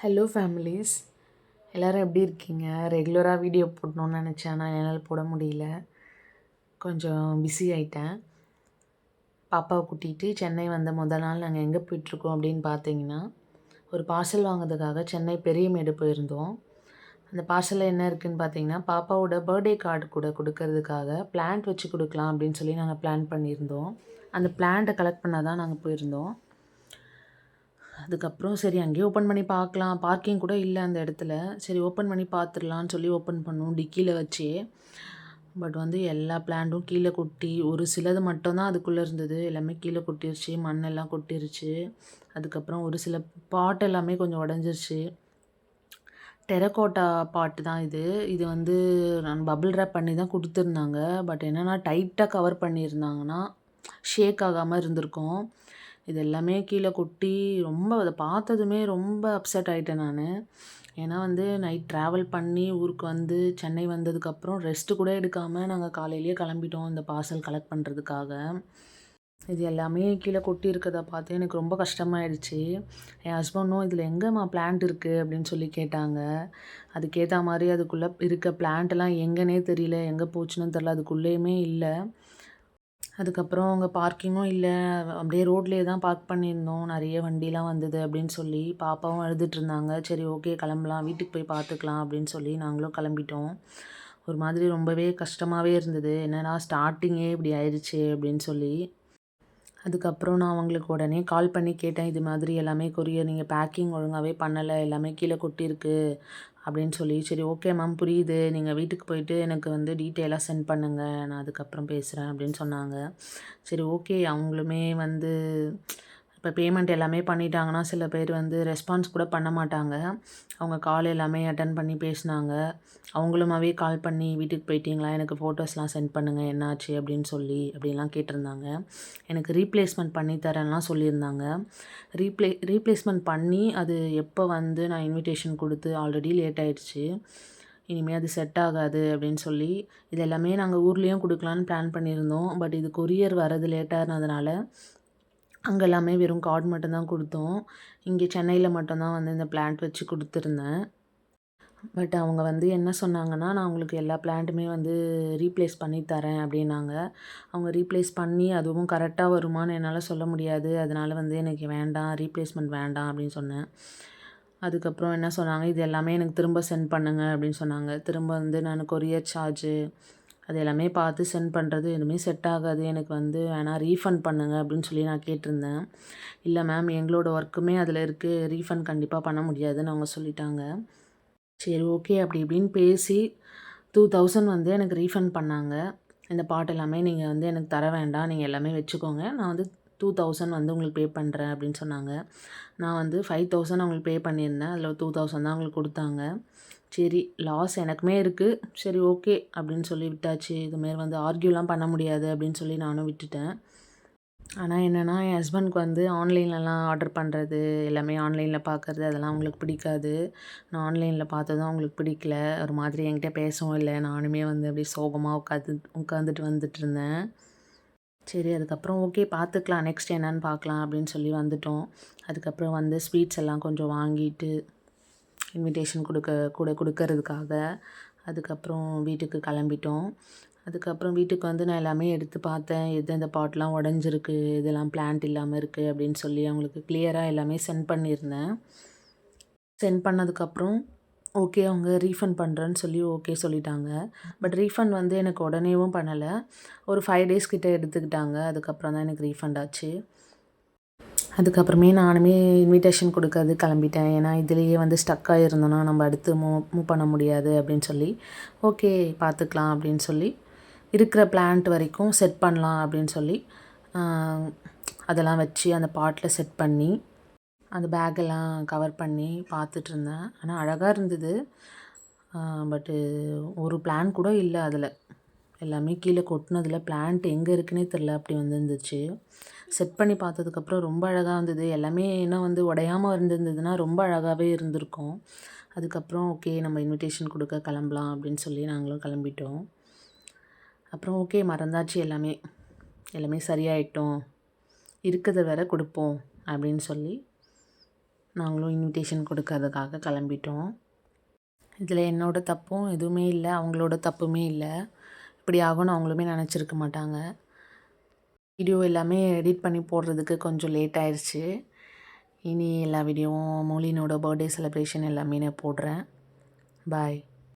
Hello families எல்லோரும் எப்படி இருக்கீங்க? ரெகுலராக வீடியோ போடணுன்னு நினச்சேன். ஆனால் என்னால் போட முடியல. கொஞ்சம் பிஸி ஆயிட்டேன். பாப்பாவை கூட்டிகிட்டு சென்னை வந்த முதல் நாள் நாங்கள் எங்கே போயிட்டுருக்கோம் அப்படின்னு பார்த்தீங்கன்னா ஒரு பார்சல் வாங்குறதுக்காக சென்னை பெரியமேடு போயிருந்தோம். அந்த பார்சலில் என்ன இருக்குதுன்னு பார்த்தீங்கன்னா பாப்பாவோட பர்த்டே கார்டு கூட கொடுக்கறதுக்காக பிளான்ட் வச்சு கொடுக்கலாம் அப்படின்னு சொல்லி நாங்கள் பிளான் பண்ணியிருந்தோம். அந்த பிளான்ட்டை கலெக்ட் பண்ண தான் நாங்கள் போயிருந்தோம். அதுக்கப்புறம் சரி அங்கேயே ஓப்பன் பண்ணி பார்க்கலாம். பார்க்கிங் கூட இல்லை அந்த இடத்துல. சரி ஓப்பன் பண்ணி பார்த்துடலான்னு சொல்லி ஓப்பன் பண்ணோம். டிக்கியில் வச்சு. பட் வந்து எல்லா பிளான்ட்டும் கீழே கொட்டி ஒரு சிலது மட்டும்தான் அதுக்குள்ளே இருந்தது. எல்லாமே கீழே கொட்டிருச்சு. மண்ணெல்லாம் கொட்டிருச்சு. அதுக்கப்புறம் ஒரு சில பாட் எல்லாமே கொஞ்சம் உடஞ்சிருச்சு. டெரக்கோட்டா பாட்டு தான் இது. இது வந்து நான் பபிள் ரேப் பண்ணி தான் கொடுத்துருந்தாங்க. பட் என்னென்னா டைட்டாக கவர் பண்ணியிருந்தாங்கன்னா ஷேக் ஆகாமல் இருந்திருக்கும். இது எல்லாமே கீழே கொட்டி ரொம்ப அதை பார்த்ததுமே ரொம்ப அப்செட் ஆகிட்டேன் நான். ஏன்னா வந்து நைட் ட்ராவல் பண்ணி ஊருக்கு வந்து சென்னை வந்ததுக்கப்புறம் ரெஸ்ட்டு கூட எடுக்காமல் நாங்கள் காலையிலேயே கிளம்பிட்டோம் இந்த பார்சல் கலெக்ட் பண்ணுறதுக்காக இது எல்லாமே கீழே கொட்டி இருக்கிறத பார்த்து எனக்கு ரொம்ப கஷ்டமாயிடுச்சு. என் ஹஸ்பண்டும் இதில் எங்கேம்மா பிளான்ட் இருக்குது அப்படின்னு சொல்லி கேட்டாங்க. அதுக்கேற்ற மாதிரி அதுக்குள்ளே இருக்க பிளான்ட்லாம் எங்கேனே தெரியல எங்கே போச்சுன்னு தெரில அதுக்குள்ளேயுமே இல்லை. அதுக்கப்புறம் அங்கே பார்க்கிங்கும் இல்லை. அப்படியே ரோட்லேயே தான் பார்க் பண்ணியிருந்தோம். நிறைய வண்டிலாம் வந்தது அப்படின்னு சொல்லி பாப்பாவும் அழுதுகிட்ருந்தாங்க சரி ஓகே கிளம்பலாம். வீட்டுக்கு போய் பார்த்துக்கலாம் அப்படின்னு சொல்லி நாங்களும் கிளம்பிட்டோம். ஒரு மாதிரி ரொம்பவே கஷ்டமாகவே இருந்தது. என்னென்னா ஸ்டார்டிங்கே இப்படி ஆயிடுச்சு அப்படின்னு சொல்லி அதுக்கப்புறம் நான் அவங்களுக்கு உடனே கால் பண்ணி கேட்டேன் இது மாதிரி எல்லாமே கொரியர் நீங்கள் பேக்கிங் ஒழுங்காகவே பண்ணலை எல்லாமே கீழே கொட்டியிருக்கு அப்படின்னு சொல்லி. சரி ஓகே மேம் புரியுது. நீங்கள் வீட்டுக்கு போயிட்டு எனக்கு வந்து டீட்டெயிலாக சென்ட் பண்ணுங்கள் நான் அதுக்கப்புறம் பேசுகிறேன் அப்படின்னு சொன்னாங்க. சரி ஓகே அவங்களுமே வந்து இப்போ பேமெண்ட் எல்லாமே பண்ணிட்டாங்கன்னா சில பேர் வந்து ரெஸ்பான்ஸ் கூட பண்ண மாட்டாங்க. அவங்க கால் எல்லாமே அட்டன் பண்ணி பேசினாங்க. அவங்களுமாவே கால் பண்ணி வீட்டுக்கு போயிட்டீங்களா? எனக்கு ஃபோட்டோஸ்லாம் சென்ட் பண்ணுங்கள் என்னாச்சு? அப்படின்னு சொல்லி அப்படின்லாம் கேட்டிருந்தாங்க. எனக்கு ரீப்ளேஸ்மெண்ட் பண்ணி தரேன்லாம் சொல்லியிருந்தாங்க. ரீப்ளே ரீப்ளேஸ்மெண்ட் பண்ணி அது எப்போ வந்து நான் இன்விடேஷன் கொடுத்து ஆல்ரெடி லேட் ஆகிடுச்சு இனிமேல் அது செட் ஆகாது அப்படின்னு சொல்லி இது எல்லாமே நாங்கள் ஊர்லேயும் கொடுக்கலான்னு பிளான் பண்ணியிருந்தோம். பட் இது கொரியர் வரது இருந்ததுனால அங்கே எல்லாமே வெறும் கார்டு மட்டும்தான் கொடுத்தோம். இங்கே சென்னையில் மட்டும்தான் வந்து இந்த பிளான்ட் வச்சு கொடுத்துருந்தேன். பட் அவங்க வந்து என்ன சொன்னாங்கன்னா நான் உங்களுக்கு எல்லா பிளான்ட்டுமே வந்து ரீப்ளேஸ் பண்ணி தரேன் அப்படின்னாங்க. அவங்க ரீப்ளேஸ் பண்ணி அதுவும் கரெக்டாக வருமானு என்னால் சொல்ல முடியாது. அதனால் வந்து எனக்கு வேண்டாம் ரீப்ளேஸ்மெண்ட் வேண்டாம் அப்படின்னு சொன்னேன். அதுக்கப்புறம் என்ன சொன்னாங்க இது எல்லாமே எனக்கு திரும்ப சென்ட் பண்ணுங்கள் அப்படின்னு சொன்னாங்க. திரும்ப வந்து நான் கொரியர் சார்ஜு அது எல்லாமே பார்த்து சென்ட் பண்ணுறது எதுவுமே செட் ஆகாது. எனக்கு வந்து வேணால் ரீஃபண்ட் பண்ணுங்கள் அப்படின்னு சொல்லி நான் கேட்டிருந்தேன். இல்லை மேம் எங்களோட ஒர்க்குமே அதில் இருக்குது ரீஃபண்ட் கண்டிப்பாக பண்ண முடியாதுன்னு அவங்க சொல்லிட்டாங்க. சரி ஓகே அப்படி இப்படின்னு பேசி டூ தௌசண்ட் வந்து எனக்கு ரீஃபண்ட் பண்ணாங்க. இந்த பாட்டு எல்லாமே நீங்கள் வந்து எனக்கு தர வேண்டாம். நீங்கள் எல்லாமே வச்சுக்கோங்க. நான் வந்து டூ தௌசண்ட் வந்து உங்களுக்கு பே பண்ணுறேன் அப்படின்னு சொன்னாங்க. நான் வந்து ஃபைவ் தௌசண்ட் அவங்களுக்கு பே பண்ணியிருந்தேன். அதில் டூ தௌசண்ட் தான் அவங்களுக்கு கொடுத்தாங்க. சரி லாஸ் எனக்குமே இருக்குது சரி ஓகே அப்படின்னு சொல்லி விட்டாச்சு. இதுமாரி வந்து ஆர்கியூலாம் பண்ண முடியாது அப்படின்னு சொல்லி நானும் விட்டுட்டேன். ஆனால் என்னென்னா என் ஹஸ்பண்ட்க்கு வந்து ஆன்லைன்லலாம் ஆர்டர் பண்ணுறது எல்லாமே ஆன்லைனில் பார்க்குறது அதெல்லாம் அவங்களுக்கு பிடிக்காது. நான் ஆன்லைனில் பார்த்ததும் அவங்களுக்கு பிடிக்கல. ஒரு மாதிரி என்கிட்ட பேசவும் இல்லை. நானுமே வந்து அப்படியே சோகமாக உட்காந்து உட்காந்துட்டு வந்துட்டு இருந்தேன். சரி அதுக்கப்புறம் ஓகே பார்த்துக்கலாம். நெக்ஸ்ட் என்னன்னு பார்க்கலாம் அப்படின்னு சொல்லி வந்துட்டோம். அதுக்கப்புறம் வந்து ஸ்வீட்ஸ் எல்லாம் கொஞ்சம் வாங்கிட்டு இன்விடேஷன் கொடுக்க கூட கொடுக்கறதுக்காக அதுக்கப்புறம் வீட்டுக்கு கிளம்பிட்டோம். அதுக்கப்புறம் வீட்டுக்கு வந்து நான் எல்லாமே எடுத்து பார்த்தேன். எது இந்த பாட்லாம் உடஞ்சிருக்கு இதெல்லாம் பிளான்ட் இல்லாமல் இருக்குது அப்படின்னு சொல்லி அவங்களுக்கு கிளியராக எல்லாமே சென்ட் பண்ணியிருந்தேன். சென்ட் பண்ணதுக்கப்புறம் ஓகே அவங்க ரீஃபண்ட் பண்ணுறேன்னு சொல்லி ஓகே சொல்லிட்டாங்க. பட் ரீஃபண்ட் வந்து எனக்கு உடனேவும் பண்ணலை. ஒரு ஃபைவ் டேஸ் கிட்டே எடுத்துக்கிட்டாங்க. அதுக்கப்புறம் தான் எனக்கு ரீஃபண்ட் ஆச்சு. அதுக்கப்புறமே நானுமே இன்விடேஷன் கொடுக்கறது கிளம்பிட்டேன். ஏன்னா இதுலேயே வந்து ஸ்டக்காக இருந்தோன்னா நம்ம அடுத்து மூவ் மூவ் பண்ண முடியாது அப்படின்னு சொல்லி. ஓகே பார்த்துக்கலாம் அப்படின்னு சொல்லி. இருக்கிற பிளான்ட் வரைக்கும் செட் பண்ணலாம் அப்படின்னு சொல்லி அதெல்லாம் வச்சு அந்த பாட்டில் செட் பண்ணி அந்த பேக்கெல்லாம் கவர் பண்ணி பார்த்துட்டு இருந்தேன் ஆனால் அழகாக இருந்தது பட்டு ஒரு பிளான் கூட இல்லை அதில். எல்லாமே கீழே கொட்டினதில் பிளான்ட் எங்கே இருக்குன்னே தெரில அப்படி வந்துருந்துச்சு. செட் பண்ணி பார்த்ததுக்கப்புறம் ரொம்ப அழகாக இருந்தது. எல்லாமே என்ன வந்து உடையாமல் இருந்திருந்ததுன்னா ரொம்ப அழகாகவே இருந்திருக்கும். அதுக்கப்புறம் ஓகே நம்ம இன்விடேஷன் கொடுக்க கிளம்பலாம் அப்படின்னு சொல்லி நாங்களும் கிளம்பிட்டோம். அப்புறம் ஓகே மறந்தாச்சு எல்லாமே. எல்லாமே சரியாயிட்டோம். இருக்கிறத வேற கொடுப்போம் அப்படின்னு சொல்லி நாங்களும் இன்விடேஷன் கொடுக்கறதுக்காக கிளம்பிட்டோம். இதில் என்னோடய தப்பும் எதுவுமே இல்லை அவங்களோட தப்புமே இல்லை. இப்படி ஆகும்னு அவங்களுமே நினச்சிருக்க மாட்டாங்க. வீடியோ எல்லாமே எடிட் பண்ணி போடுறதுக்கு கொஞ்சம் லேட் ஆயிடுச்சு இனி எல்லா வீடியோவும் மௌலினோட பர்த்டே செலிப்ரேஷன் எல்லாமே நான் போடுறேன். பாய்